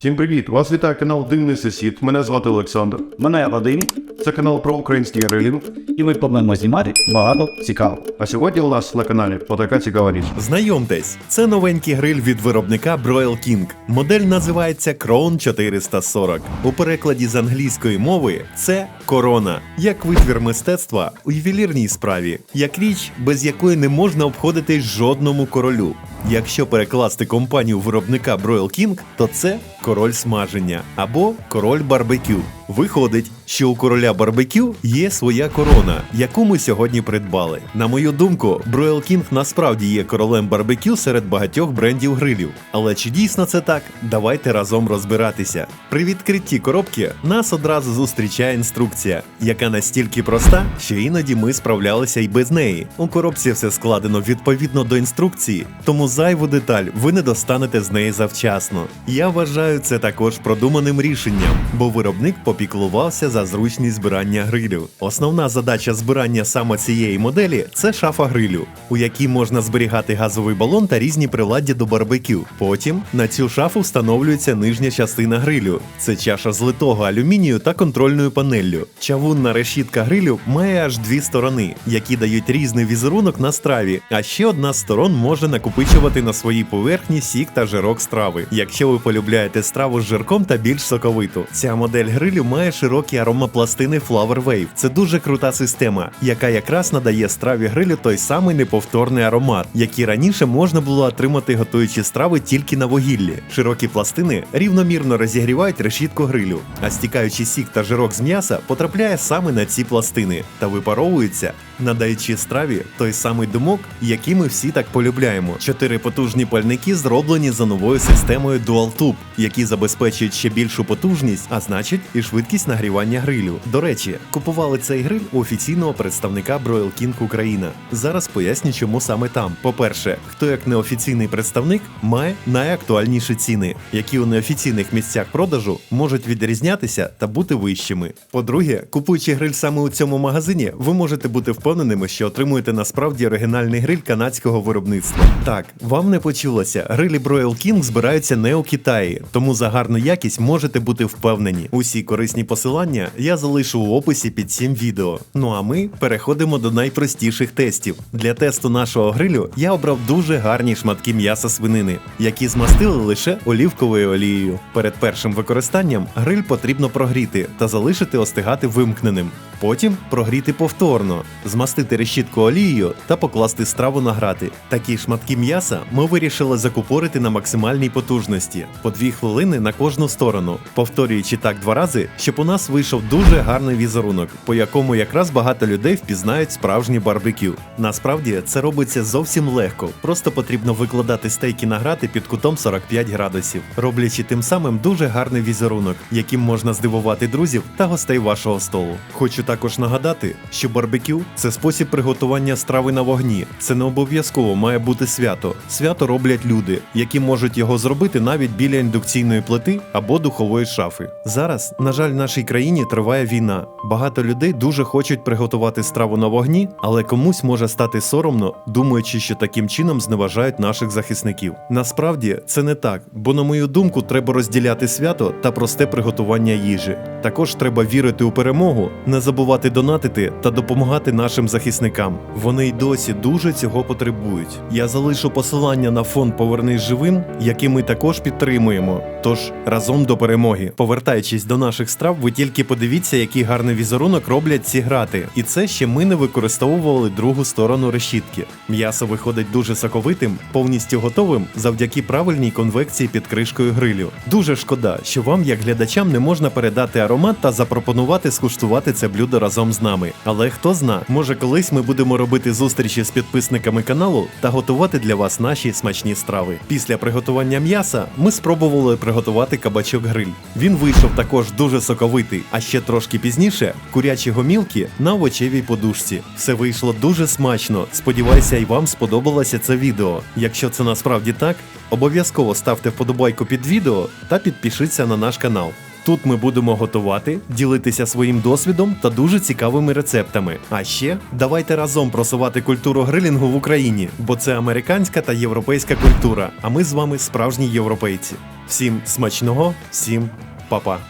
Всім привіт! Вас вітає канал Дивний Сусід. Мене звати Олександр. Мене Вадим, Це канал про український грилінг. і ми плануємо знімати багато цікавого. А сьогодні у нас на каналі отака цікава річ. Знайомтесь, це новенький гриль від виробника Broil King. Модель називається Crown 440. У перекладі з англійської мови це корона, як витвір мистецтва у ювелірній справі, як річ, без якої не можна обходитись жодному королю. Якщо перекласти компанію виробника Broil King, то це король смаження або король барбекю. Виходить, що у короля барбекю є своя корона, яку ми сьогодні придбали. На мою думку, Broil King насправді є королем барбекю серед багатьох брендів грилів. Але чи дійсно це так? Давайте разом розбиратися. При відкритті коробки нас одразу зустрічає інструкція, яка настільки проста, що іноді ми справлялися й без неї. У коробці все складено відповідно до інструкції, тому зайву деталь ви не достанете з неї завчасно. Я вважаю це також продуманим рішенням, бо виробник попіклувався за зручність збирання грилю. Основна задача збирання саме цієї моделі це шафа грилю, у якій можна зберігати газовий балон та різні приладдя до барбекю. Потім на цю шафу встановлюється нижня частина грилю. Це чаша з литого алюмінію та контрольною панеллю. Чавунна решітка грилю має аж дві сторони, які дають різний візерунок на страві. А ще одна з сторон може накопичувати на своїй поверхні сік та жирок страви, якщо ви полюбляєте страву з жирком та більш соковиту. Ця модель грилю має широкі аромапластини Flower Wave. Це дуже крута система, яка якраз надає страві грилю той самий неповторний аромат, який раніше можна було отримати готуючи страви тільки на вугіллі. Широкі пластини рівномірно розігрівають решітку грилю, а стікаючий сік та жирок з м'яса потрапляє саме на ці пластини та випаровується, надаючи страві той самий думок, який ми всі так полюбляємо. Чотири потужні пальники зроблені за новою системою Dual Tube, які забезпечують ще більшу потужність, а значить і швидкість нагрівання грилю. До речі, купували цей гриль у офіційного представника Broil King Україна. Зараз поясню, чому саме там. По-перше, хто як неофіційний представник має найактуальніші ціни, які у неофіційних місцях продажу можуть відрізнятися та бути вищими. По-друге, купуючи гриль саме у цьому магазині, ви можете бути впевненими, що отримуєте насправді оригінальний гриль канадського виробництва. Так, вам не почулося, грилі Broil King збираються не у Китаї, тому за гарну якість можете бути впевнені. Усі корисні посилання я залишу в описі під цим відео. Ну а ми переходимо до найпростіших тестів. Для тесту нашого грилю я обрав дуже гарні шматки м'яса свинини, які змастили лише олівковою олією. Перед першим використанням гриль потрібно прогріти та залишити остигати вимкненим. Потім прогріти повторно, змастити решітку олією та покласти страву на грати. Такі шматки м'яса ми вирішили закупорити на максимальній потужності по 2 хвилини на кожну сторону, повторюючи так два рази, щоб у нас вийшов дуже гарний візерунок, по якому якраз багато людей впізнають справжній барбекю. Насправді це робиться зовсім легко, просто потрібно викладати стейки на грати під кутом 45 градусів, роблячи тим самим дуже гарний візерунок, яким можна здивувати друзів та гостей вашого столу. Хочу також нагадати, що барбекю це спосіб приготування страви на вогні. Це не обов'язково має бути свято. Свято роблять люди, які можуть його зробити навіть біля індукційної плити або духової шафи. Зараз, на жаль, в нашій країні триває війна. Багато людей дуже хочуть приготувати страву на вогні, але комусь може стати соромно, думаючи, що таким чином зневажають наших захисників. Насправді це не так, бо, на мою думку, треба розділяти свято та просте приготування їжі. Також треба вірити у перемогу, не забувати донатити та допомагати нашим захисникам. Вони й досі дуже цього потребують. Я залишу посилання на фонд Повернись живим, який ми також підтримуємо. Тож разом до перемоги. Повертаючись до наших страв, ви тільки подивіться, який гарний візерунок роблять ці грати. І це ще ми не використовували другу сторону решітки. М'ясо виходить дуже соковитим, повністю готовим завдяки правильній конвекції під кришкою грилю. Дуже шкода, що вам, як глядачам, не можна передати аромат та запропонувати скуштувати це блюдо разом з нами. Але хто зна, може колись ми будемо робити зустрічі з підписниками каналу та готувати для вас наші смачні страви. Після приготування м'яса ми спробували приготувати кабачок гриль. Він вийшов також дуже соковитий, а ще трошки пізніше курячі гомілки на овочевій подушці. Все вийшло дуже смачно. Сподіваюся, і вам сподобалося це відео. Якщо це насправді так, обов'язково ставте вподобайку під відео та підпишіться на наш канал. Тут ми будемо готувати, ділитися своїм досвідом та дуже цікавими рецептами. А ще давайте разом просувати культуру грилінгу в Україні, бо це американська та європейська культура. А ми з вами справжні європейці. Всім смачного, всім па-па.